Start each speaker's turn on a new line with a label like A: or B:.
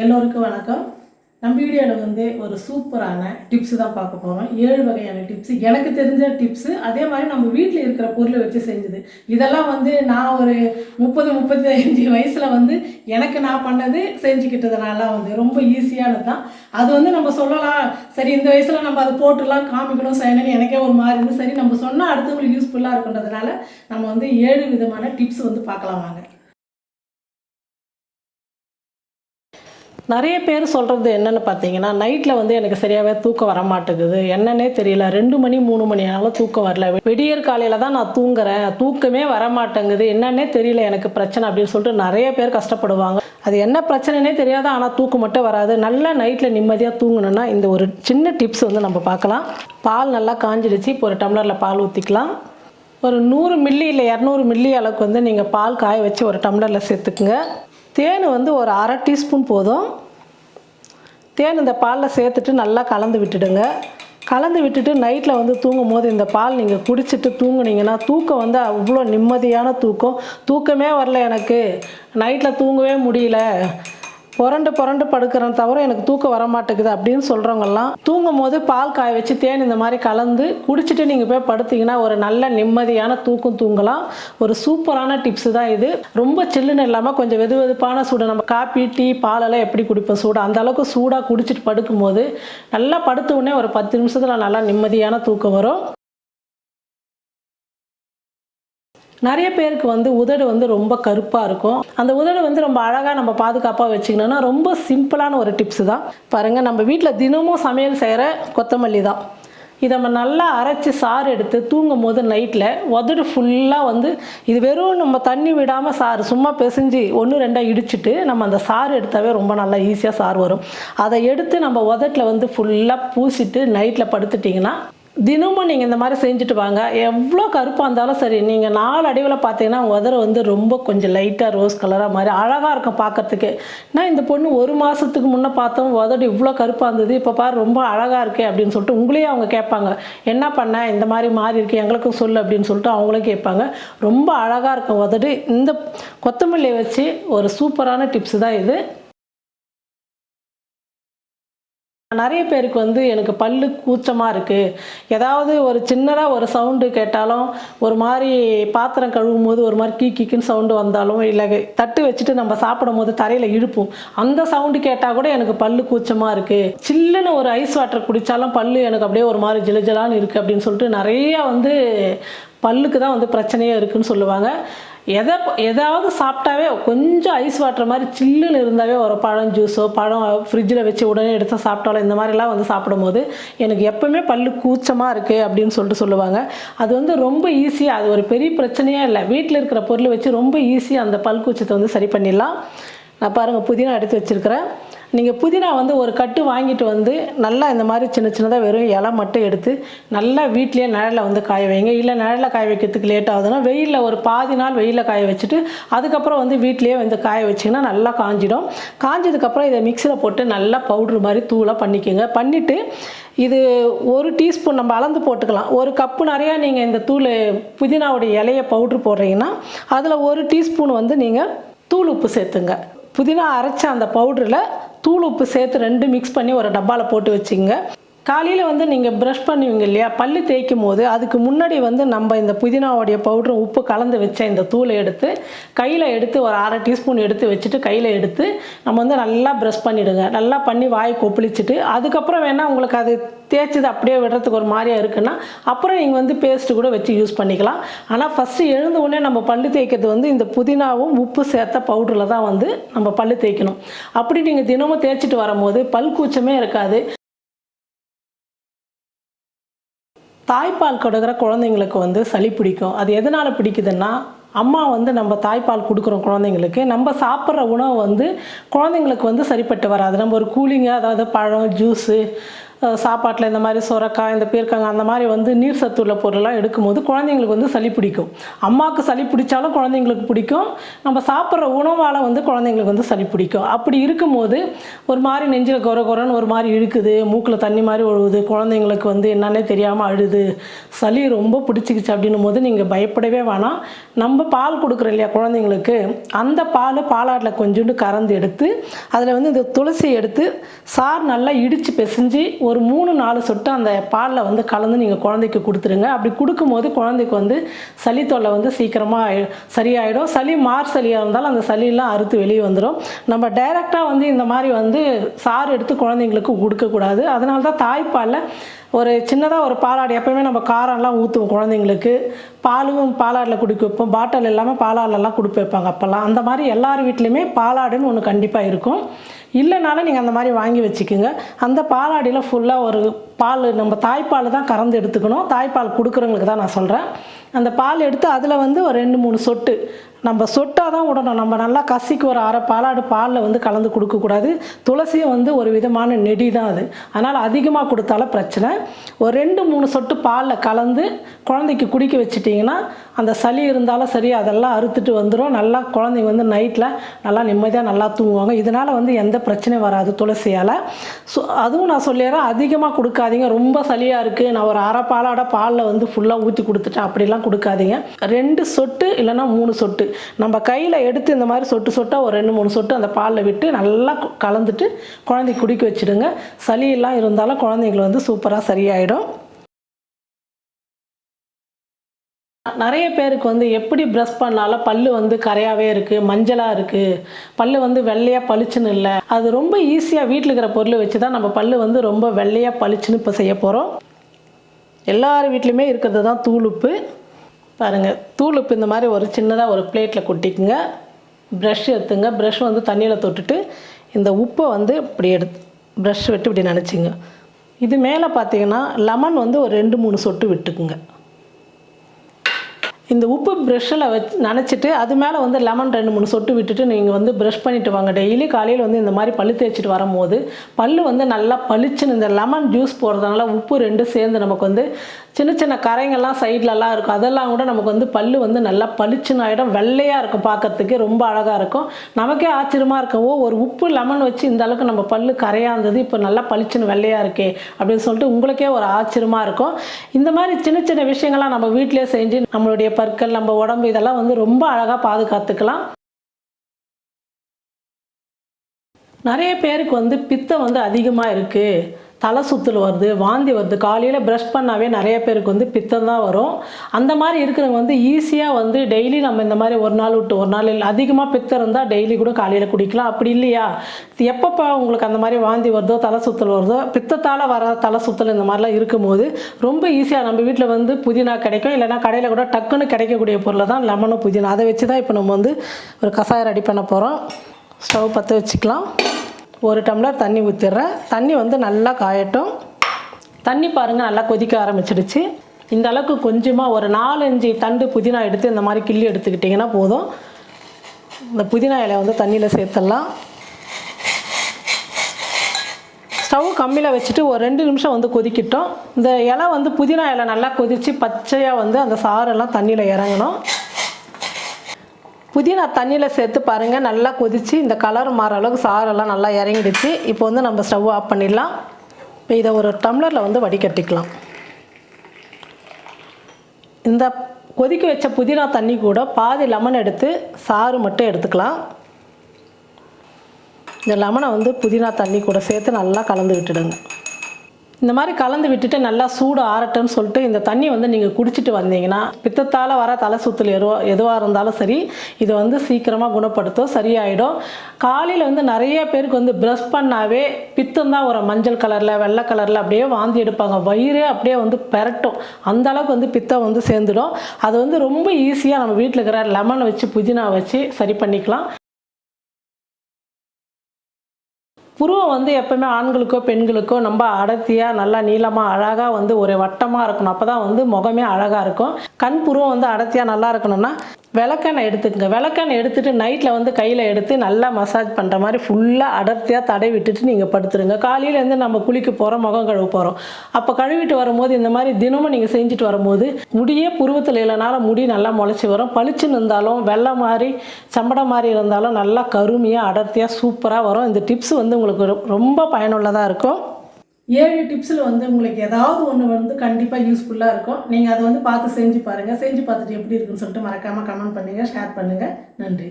A: எல்லோருக்கும் வணக்கம். நம்ம வீடியோவில் வந்து ஒரு சூப்பரான டிப்ஸு தான் பார்க்க போகிறோம் ஏழு வகையான டிப்ஸ் எனக்கு தெரிஞ்ச டிப்ஸு அதே மாதிரி நம்ம வீட்டில் இருக்கிற பொருளை வச்சு செஞ்சது. இதெல்லாம் வந்து நான் ஒரு முப்பது முப்பத்தி அஞ்சு வயசில் வந்து எனக்கு நான் பண்ணது செஞ்சுக்கிட்டதுனால வந்து ரொம்ப ஈஸியானது தான். அது வந்து நம்ம சொல்லலாம். சரி இந்த வயசில் நம்ம அதை போட்டுலாம் காமிக்கணும் செய்யணும்னு எனக்கே ஒரு மாதிரி இருந்து சரி நம்ம சொன்னால் அடுத்தவங்களுக்கு யூஸ்ஃபுல்லாக இருக்குன்றதுனால நம்ம வந்து ஏழு விதமான டிப்ஸ் வந்து பார்க்கலாம் வாங்க. நிறைய பேர் சொல்கிறது என்னென்னு பார்த்தீங்கன்னா நைட்டில் வந்து எனக்கு சரியாகவே தூக்கம் வர மாட்டேங்குது என்னன்னே தெரியல. ரெண்டு மணி மூணு மணி ஆனாலும் தூக்கம் வரல. விடியற் காலையில் தான் நான் தூங்குறேன். தூக்கமே வர மாட்டேங்குது என்னன்னே தெரியல எனக்கு பிரச்சனை அப்படின்னு சொல்லிட்டு நிறைய பேர் கஷ்டப்படுவாங்க. அது என்ன பிரச்சனைனே தெரியாது ஆனால் தூக்கம் மட்டும் வராது. நல்லா நைட்டில் நிம்மதியாக தூங்கணுன்னா இந்த ஒரு சின்ன டிப்ஸ் வந்து நம்ம பார்க்கலாம். பால் நல்லா காஞ்சிடுச்சு. இப்போ ஒரு டம்ளரில் பால் ஊற்றிக்கலாம் ஒரு நூறு மில்லி இல்லை இரநூறு மில்லி அளவுக்கு வந்து நீங்கள் பால் காய வச்சு ஒரு டம்ளரில் சேர்த்துக்குங்க. தேன் வந்து ஒரு அரை டீஸ்பூன் போதும். தேன் இந்த பாலில் சேர்த்துட்டு நல்லா கலந்து விட்டுடுங்க. கலந்து விட்டுட்டு நைட்டில் வந்து தூங்கும் போது இந்த பால் நீங்கள் குடிச்சிட்டு தூங்குனீங்கன்னா தூக்கம் வந்து அவ்வளோ நிம்மதியான தூக்கம். தூக்கமே வரல எனக்கு. நைட்டில் தூங்கவே முடியல. புரண்டு புரண்டு படுக்கிறேன் தவிர எனக்கு தூக்கம் வர மாட்டேங்குது அப்படின்னு சொல்கிறவங்கெல்லாம் தூங்கும் போது பால் காய வச்சு தேன் இந்த மாதிரி கலந்து குடிச்சிட்டு நீங்கள் போய் படுத்தீங்கன்னா ஒரு நல்ல நிம்மதியான தூக்கம் தூங்கலாம். ஒரு சூப்பரான டிப்ஸ் தான் இது. ரொம்ப சில்லுன்னு இல்லாமல் கொஞ்சம் வெது வெதுப்பான சூடு நம்ம காப்பி டீ பாலெல்லாம் எப்படி குடிப்போம்? சூடு? அந்த அளவுக்கு சூடாக குடிச்சிட்டு படுக்கும்போது நல்லா படுத்த உடனே ஒரு பத்து நிமிஷத்தில் நல்லா நிம்மதியான தூக்கம் வரும். நிறைய பேருக்கு வந்து உதடு வந்து ரொம்ப கருப்பாக இருக்கும். அந்த உதடு வந்து ரொம்ப அழகாக நம்ம பாதுகாப்பாக வச்சுக்கணும்னா ரொம்ப சிம்பிளான ஒரு டிப்ஸ் தான். பாருங்கள் நம்ம வீட்டில் தினமும் சமையல் செய்கிற கொத்தமல்லி தான். இதை நம்ம நல்லா அரைச்சி சாறு எடுத்து தூங்கும் போது நைட்டில் உதடு ஃபுல்லாக வந்து இது வெறும் நம்ம தண்ணி விடாமல் சாறு சும்மா பிசைஞ்சு ஒன்று ரெண்டாக இடிச்சிட்டு நம்ம அந்த சாறு எடுத்தாவே ரொம்ப நல்லா ஈஸியாக சாறு வரும். அதை எடுத்து நம்ம உதட்டில் வந்து ஃபுல்லாக பூசிட்டு நைட்டில் படுத்துட்டிங்கன்னா தினமும் நீங்கள் இந்த மாதிரி செஞ்சுட்டு வாங்க. எவ்வளோ கருப்பாக இருந்தாலும் சரி நீங்கள் நாலு அடிவில் பார்த்தீங்கன்னா உதறு வந்து ரொம்ப கொஞ்சம் லைட்டாக ரோஸ் கலராக மாதிரி அழகாக இருக்கும் பார்க்கறதுக்கு. நான் இந்த பொண்ணு ஒரு மாதத்துக்கு முன்னே பார்த்தோம் உதடு இவ்வளோ கருப்பாக இருந்தது இப்போ பாரு ரொம்ப அழகாக இருக்கே அப்படின்னு சொல்லிட்டு உங்களையும் அவங்க கேட்பாங்க. என்ன பண்ண? இந்த மாதிரி மாறி இருக்கு எங்களுக்கும் சொல்லு அப்படின்னு சொல்லிட்டு அவங்களும் கேட்பாங்க. ரொம்ப அழகாக இருக்கும் உதடு. இந்த கொத்தமல்லியை வச்சு ஒரு சூப்பரான டிப்ஸ் தான் இது. நிறைய பேருக்கு வந்து எனக்கு பல்லு கூச்சமாக இருக்குது ஏதாவது ஒரு சின்னதாக ஒரு சவுண்டு கேட்டாலும் ஒரு மாதிரி பாத்திரம் கழுவும் போது ஒரு மாதிரி கீ கீக்குன்னு சவுண்டு வந்தாலும் இல்லை தட்டு வச்சுட்டு நம்ம சாப்பிடும் போது தரையில் இழுப்போம். அந்த சவுண்டு கேட்டால் கூட எனக்கு பல்லு கூச்சமாக இருக்குது சில்லுன்னு ஒரு ஐஸ் வாட்டர் குடித்தாலும் பல்லு எனக்கு அப்படியே ஒரு மாதிரி ஜிலஜலான்னு இருக்குது அப்படின்னு சொல்லிட்டு நிறையா வந்து பல்லுக்கு தான் வந்து பிரச்சனையாக இருக்குன்னு சொல்லுவாங்க. எதை எதாவது சாப்பிட்டாவே கொஞ்சம் ஐஸ் வாட்டர் மாதிரி சில்லுன்னு இருந்தாவே ஒரு பழம் ஜூஸோ பழம் ஃப்ரிட்ஜில் வச்சு உடனே எடுத்து சாப்பிட்டாலும் இந்த மாதிரிலாம் வந்து சாப்பிடும்போது எனக்கு எப்பவுமே பல்லு கூச்சமாக இருக்குது அப்படின்னு சொல்லிட்டு சொல்லுவாங்க. அது வந்து ரொம்ப ஈஸியாக அது ஒரு பெரிய பிரச்சனையே இல்லை. வீட்டில் இருக்கிற பொருளை வச்சு ரொம்ப ஈஸியாக அந்த பல் கூச்சத்தை வந்து சரி பண்ணிடலாம். நான் பாருங்கள் புதினா எடுத்து வச்சுருக்கிறேன். நீங்கள் புதினா வந்து ஒரு கட்டு வாங்கிட்டு வந்து நல்லா இந்த மாதிரி சின்ன சின்னதாக வெறும் இலை மட்டும் எடுத்து நல்லா வீட்லேயே நிழலில் வந்து காய வைங்க. இல்லை நிழலில் காய வைக்கிறதுக்கு லேட் ஆகுதுன்னா வெயிலில் ஒரு பாதி நாள் வெயிலில் காய வச்சுட்டு அதுக்கப்புறம் வந்து வீட்லேயே வந்து காய வச்சிங்கன்னா நல்லா காஞ்சிடும். காஞ்சதுக்கப்புறம் இதை மிக்சியில் போட்டு நல்லா பவுட்ரு மாதிரி தூளாக பண்ணிக்கோங்க. பண்ணிவிட்டு இது ஒரு டீஸ்பூன் நம்ம அளந்து போட்டுக்கலாம். ஒரு கப்பு நிறையா நீங்கள் இந்த தூள் புதினாவுடைய இலையை பவுட்ரு போடுறீங்கன்னா அதில் ஒரு டீஸ்பூன் வந்து நீங்கள் தூள் உப்பு சேர்த்துங்க. புதினா அரைச்ச அந்த பவுடரில் தூள் உப்பு சேர்த்து ரெண்டு மிக்ஸ் பண்ணி ஒரு டப்பாவில் போட்டு வச்சுங்க. காலையில் வந்து நீங்கள் ப்ரஷ் பண்ணுவீங்க இல்லையா? பல்லு தேய்க்கும் போது அதுக்கு முன்னாடி வந்து நம்ம இந்த புதினாவுடைய பவுடரும் உப்பு கலந்து வச்ச இந்த தூளை எடுத்து கையில் எடுத்து ஒரு அரை டீஸ்பூன் எடுத்து வச்சுட்டு கையில் எடுத்து நம்ம வந்து நல்லா ப்ரஷ் பண்ணிவிடுங்க நல்லா பண்ணி வாய் கொப்பளிச்சுட்டு அதுக்கப்புறம் வேணால் உங்களுக்கு அது தேய்ச்சது அப்படியே விடுறதுக்கு ஒரு மாதிரியா இருக்குன்னா அப்புறம் நீங்கள் வந்து பேஸ்ட்டு கூட வச்சு யூஸ் பண்ணிக்கலாம். ஆனால் ஃபஸ்ட்டு எழுந்த உடனே நம்ம பல்லு தேய்க்கிறது வந்து இந்த புதினாவும் உப்பு சேர்த்த பவுடரில் தான் வந்து நம்ம பல்லு தேய்க்கணும். அப்படி நீங்கள் தினமும் தேய்ச்சிட்டு வரும்போது பல் கூச்சமே இருக்காது. தாய்ப்பால் கொடுக்குற குழந்தைங்களுக்கு வந்து சளி பிடிக்கும். அது எதனால் பிடிக்குதுன்னா அம்மா வந்து நம்ம தாய்ப்பால் கொடுக்குறோம் குழந்தைங்களுக்கு நம்ம சாப்பிட்ற உணவு வந்து குழந்தைங்களுக்கு வந்து சரிப்பட்டு வராது. நம்ம ஒரு கூலிங்காக அதாவது பழம் ஜூஸு சாப்பாட்டில் இந்த மாதிரி சுரக்காய் இந்த பீர்க்கங்காய் அந்த மாதிரி வந்து நீர் சத்து உள்ள எடுக்கும்போது குழந்தைங்களுக்கு வந்து சளி பிடிக்கும். அம்மாவுக்கு சளி பிடிச்சாலும் குழந்தைங்களுக்கு பிடிக்கும். நம்ம சாப்பிட்ற உணவால் வந்து குழந்தைங்களுக்கு வந்து சளி பிடிக்கும். அப்படி இருக்கும்போது ஒரு மாதிரி நெஞ்சில் கொர குறன்னு ஒரு மாதிரி இழுக்குது மூக்கில் தண்ணி மாதிரி ஒழுகுது குழந்தைங்களுக்கு வந்து என்னன்னே தெரியாமல் அழுது சளி ரொம்ப பிடிச்சிக்கிச்சு அப்படின்னும் போது நீங்கள் பயப்படவே வேணாம். நம்ம பால் கொடுக்குறோம் இல்லையா குழந்தைங்களுக்கு அந்த பால் பாலாட்டில் கொஞ்சோண்டு கறந்து எடுத்து அதில் வந்து இந்த துளசி எடுத்து சார் நல்லா இடித்து பிசைஞ்சு ஒரு மூணு நாலு சொட்டு அந்த பாலில் வந்து கலந்து நீங்கள் குழந்தைக்கு கொடுத்துருங்க. அப்படி கொடுக்கும்போது குழந்தைக்கு வந்து சளி தொல்லை வந்து சீக்கிரமாக சரியாயிடும். சளி மார் சளியாக இருந்தாலும் அந்த சளியெல்லாம் அறுத்து வெளியே வந்துடும் நம்ம டைரெக்டாக வந்து இந்த மாதிரி வந்து சாறு எடுத்து குழந்தைங்களுக்கு கொடுக்கக்கூடாது. அதனால தான் தாய்ப்பாலில் ஒரு சின்னதாக ஒரு பாலாடி எப்பவுமே நம்ம காரம்லாம் ஊற்றுவோம் குழந்தைங்களுக்கு. பாலும் பாலாடில் குடிக்க வைப்போம். பாட்டில் இல்லாமல் பாலாடெல்லாம் கொடுக்க வைப்பாங்க அப்போல்லாம். அந்த மாதிரி எல்லார் வீட்லேயுமே பாலாடுன்னு ஒன்று கண்டிப்பாக இருக்கும். இல்லைனாலும் நீங்கள் அந்த மாதிரி வாங்கி வச்சுக்கோங்க. அந்த பாலாடியில் ஃபுல்லாக ஒரு பால் நம்ம தாய்ப்பால் தான் கறந்து எடுத்துக்கணும். தாய்ப்பால் கொடுக்குறவங்களுக்கு தான் நான் சொல்கிறேன் அந்த பால் எடுத்து அதில் வந்து ஒரு ரெண்டு மூணு சொட்டு நம்ம சொட்டாக தான் விடணும் நம்ம நல்லா கசிக்கு ஒரு அரை பாலாடு பாலில் வந்து கலந்து கொடுக்கக்கூடாது. துளசியும் வந்து ஒரு விதமான நெடி தான் அது. அதனால் அதிகமாக கொடுத்தாலும் பிரச்சனை. ஒரு ரெண்டு மூணு சொட்டு பாலில் கலந்து குழந்தைக்கு குடிக்க வச்சிட்டிங்கன்னா அந்த சளி இருந்தாலும் சரி அதெல்லாம் அறுத்துட்டு வந்துடும் நல்லா குழந்தைங்க வந்து நைட்டில் நல்லா நிம்மதியாக நல்லா தூங்குவாங்க. இதனால் வந்து எந்த பிரச்சனையும் வராது துளசியால். ஸோ அதுவும் நான் சொல்லிடுறேன். அதிகமாக கொடுக்காதீங்க. ரொம்ப சளியாக இருக்குது நான் ஒரு அரை பாலாட பாலில் வந்து ஃபுல்லாக ஊற்றி கொடுத்துட்டேன். அப்படிலாம் கொடுக்காதீங்க. ரெண்டு சொட்டு இல்லைன்னா மூணு சொட்டு. நம்ம கையில் எடுத்து இந்த மாதிரி சொட்டு சொட்டாக ஒரு ரெண்டு மூணு சொட்டு அந்த பாலில் விட்டு நல்லா கலந்துட்டு குழந்தை குடிக்க வச்சுடுங்க. சளியெல்லாம் இருந்தாலும் குழந்தைங்களை வந்து சூப்பராக சரியாயிடும். நிறைய பேருக்கு வந்து எப்படி ப்ரஷ் பண்ணாலும் பல்லு வந்து கரையாகவே இருக்குது மஞ்சளாக இருக்குது பல்லு வந்து வெள்ளையாக பளிச்சுன்னு இல்லை. அது ரொம்ப ஈஸியாக வீட்டில் இருக்கிற பொருளை வச்சு தான் நம்ம பல்லு வந்து ரொம்ப வெள்ளையாக பளிச்சுன்னு இப்போ செய்ய போகிறோம் எல்லார் வீட்லேயுமே இருக்கிறது தான் தூளுப்பு. பாருங்கள் தூளுப்பு இந்த மாதிரி ஒரு சின்னதாக ஒரு பிளேட்டில் கொட்டிக்குங்க. ப்ரஷ் எடுத்துங்க. ப்ரஷ் வந்து தண்ணியில் தொட்டுட்டு இந்த உப்பை வந்து இப்படி எடுத்து ப்ரஷ் விட்டு இப்படி நினச்சிங்க. இது மேலே பார்த்தீங்கன்னா லெமன் வந்து ஒரு ரெண்டு மூணு சொட்டு விட்டுக்குங்க. இந்த உப்பு ப்ரெஷ்ஷில் வச்சு நினச்சிட்டு அது மேலே வந்து லெமன் ரெண்டு மூணு சொட்டு விட்டுட்டு நீங்கள் வந்து ப்ரஷ் பண்ணிவிட்டு வாங்க. டெய்லி காலையில் வந்து இந்த மாதிரி பல்லு தேய்ச்சிட்டு வரும்போது பல் வந்து நல்லா பளிச்சுன்னு இந்த லெமன் ஜூஸ் போடுறதுனால உப்பு ரெண்டும் சேர்ந்து நமக்கு வந்து சின்ன சின்ன கரைங்கள்லாம் சைட்லலாம் இருக்கும். அதெல்லாம் கூட நமக்கு வந்து பல்லு வந்து நல்லா பளிச்சுன்னு ஆகிடும் வெள்ளையாக இருக்கும் பார்க்கறதுக்கு ரொம்ப அழகாக இருக்கும். நமக்கே ஆச்சரியமாக இருக்கும் ஒரு உப்பு லெமன் வச்சு இந்த அளவுக்கு நம்ம பல் கரையாக இருந்தது இப்போ நல்லா பளிச்சுன்னு வெள்ளையாக இருக்கே அப்படின்னு சொல்லிட்டு உங்களுக்கே ஒரு ஆச்சரியமாக இருக்கும். இந்த மாதிரி சின்ன சின்ன விஷயங்கள்லாம் நம்ம வீட்டிலே செஞ்சு நம்மளுடைய பற்கள் நம்ம உடம்பு இதெல்லாம் வந்து ரொம்ப அழகாக பாதுகாத்துக்கலாம். நிறைய பேருக்கு வந்து பித்தம் வந்து அதிகமாக இருக்குது தலை சுத்தல் வருது வாந்தி வருது. காலையில் ப்ரஷ் பண்ணாவே நிறைய பேருக்கு வந்து பித்தம் தான் வரும். அந்த மாதிரி இருக்கிறவங்க வந்து ஈஸியாக வந்து டெய்லி நம்ம இந்த மாதிரி ஒரு நாள் விட்டு ஒரு நாள் இல்லை அதிகமாக பித்தம் இருந்தால் டெய்லி கூட காலையில் குடிக்கலாம். அப்படி இல்லையா? எப்பப்போ உங்களுக்கு அந்த மாதிரி வாந்தி வருதோ தலை சுத்தல் வருதோ பித்தத்தால் வர தலை சுத்தல் இந்த மாதிரிலாம் இருக்கும்போது ரொம்ப ஈஸியாக நம்ம வீட்டில் வந்து புதினா கிடைக்கும். இல்லைன்னா கடையில் கூட டக்குன்னு கிடைக்கக்கூடிய பொருளை தான் லெமனும் புதினா. அதை வச்சு தான் இப்போ நம்ம வந்து ஒரு கஷாயம் ரெடி பண்ண போகிறோம் ஸ்டவ் பற்ற வச்சுக்கலாம். ஒரு டம்ளர் தண்ணி ஊற்றிடுறேன் தண்ணி வந்து நல்லா காயட்டும். தண்ணி பாருங்கள் நல்லா கொதிக்க ஆரம்பிச்சிடுச்சு. இந்த அளவுக்கு கொஞ்சமாக ஒரு நாலஞ்சு தண்டு புதினா எடுத்து இந்த மாதிரி கிள்ளி எடுத்துக்கிட்டிங்கன்னா போதும். இந்த புதினா இலையை வந்து தண்ணியில் சேர்த்துடலாம். ஸ்டவ் கம்மியில் வச்சுட்டு ஒரு ரெண்டு நிமிஷம் வந்து கொதிக்கிட்டோம். இந்த இலை வந்து புதினா இலை நல்லா கொதித்து பச்சையாக வந்து அந்த சாரெல்லாம் தண்ணியில் இறங்கணும். புதினா தண்ணியில் சேர்த்து பாருங்கள் நல்லா கொதித்து இந்த கலர் மாற அளவுக்கு சாரெல்லாம் நல்லா இறங்கிடுச்சு. இப்போ வந்து நம்ம ஸ்டவ் ஆஃப் பண்ணிடலாம். இப்போ இதை ஒரு டம்ளரில் வந்து வடிகட்டிக்கலாம். இந்த கொதிக்க வச்ச புதினா தண்ணி கூட பாதி லெமன் எடுத்து சாறு மட்டும் எடுத்துக்கலாம். இந்த லெமனை வந்து புதினா தண்ணி கூட சேர்த்து நல்லா கலந்து விட்டுடுங்க. இந்த மாதிரி கலந்து விட்டுட்டு நல்லா சூடு ஆறட்டும்னு சொல்லிட்டு இந்த தண்ணி வந்து நீங்கள் குடிச்சிட்டு வந்தீங்கன்னா பித்தத்தால் வர தலை சுத்தல் எதுவோ எதுவாக இருந்தாலும் சரி இது வந்து சீக்கிரமாக குணப்படுத்தும் சரியாயிடும். காலையில் வந்து நிறைய பேருக்கு வந்து ப்ரஷ் பண்ணாவே பித்தம் தான் ஒரு மஞ்சள் கலரில் வெள்ளை கலரில் அப்படியே வாந்தி எடுப்பாங்க. வயிறே அப்படியே வந்து பெரட்டும். அந்த அளவுக்கு வந்து பித்தம் வந்து சேர்ந்துடும். அது வந்து ரொம்ப ஈஸியாக நம்ம வீட்டில் இருக்கிற லெமன் வச்சு புதினா வச்சு சரி பண்ணிக்கலாம். புருவம் வந்து எப்பவுமே ஆண்களுக்கோ பெண்களுக்கோ ரொம்ப அடர்த்தியாக நல்லா நீளமாக அழகாக வந்து ஒரு வட்டமாக இருக்கணும். அப்போ தான் வந்து முகமே அழகாக இருக்கும். கண் புருவம் வந்து அடர்த்தியாக நல்லா இருக்கணும்னா விளக்கெண்ணெய் எடுத்துக்கங்க. விளக்கெண்ணெய் எடுத்துட்டு நைட்டில் வந்து கையில் எடுத்து நல்லா மசாஜ் பண்ணுற மாதிரி ஃபுல்லாக அடர்த்தியாக தடை விட்டுட்டு நீங்கள் படுத்துருங்க. காலையிலேருந்து நம்ம குளிக்க போகிறோம் முகம் கழுவ போகிறோம் அப்போ கழுவிட்டு வரும்போது இந்த மாதிரி தினமும் நீங்கள் செஞ்சுட்டு வரும்போது முடியே புருவத்தில் இல்லைனாலும் முடி நல்லா முளைச்சி வரும். பளிச்சுன்னு இருந்தாலும் வெள்ளை மாதிரி சம்படம் மாதிரி இருந்தாலும் நல்லா கருமையாக அடர்த்தியாக சூப்பராக வரும். இந்த டிப்ஸ் வந்து உங்களுக்கு ரொம்ப பயனுள்ளதாக இருக்கும். ஏழு டிப்ஸில் வந்து உங்களுக்கு ஏதாவது ஒன்று வந்து கண்டிப்பாக யூஸ்ஃபுல்லாக இருக்கும். நீங்கள் அதை வந்து பார்த்து செஞ்சு பாருங்கள் செஞ்சு பார்த்துட்டு எப்படி இருக்குன்னு சொல்லிட்டு மறக்காமல் கமெண்ட் பண்ணுங்கள் ஷேர் பண்ணுங்கள் நன்றி.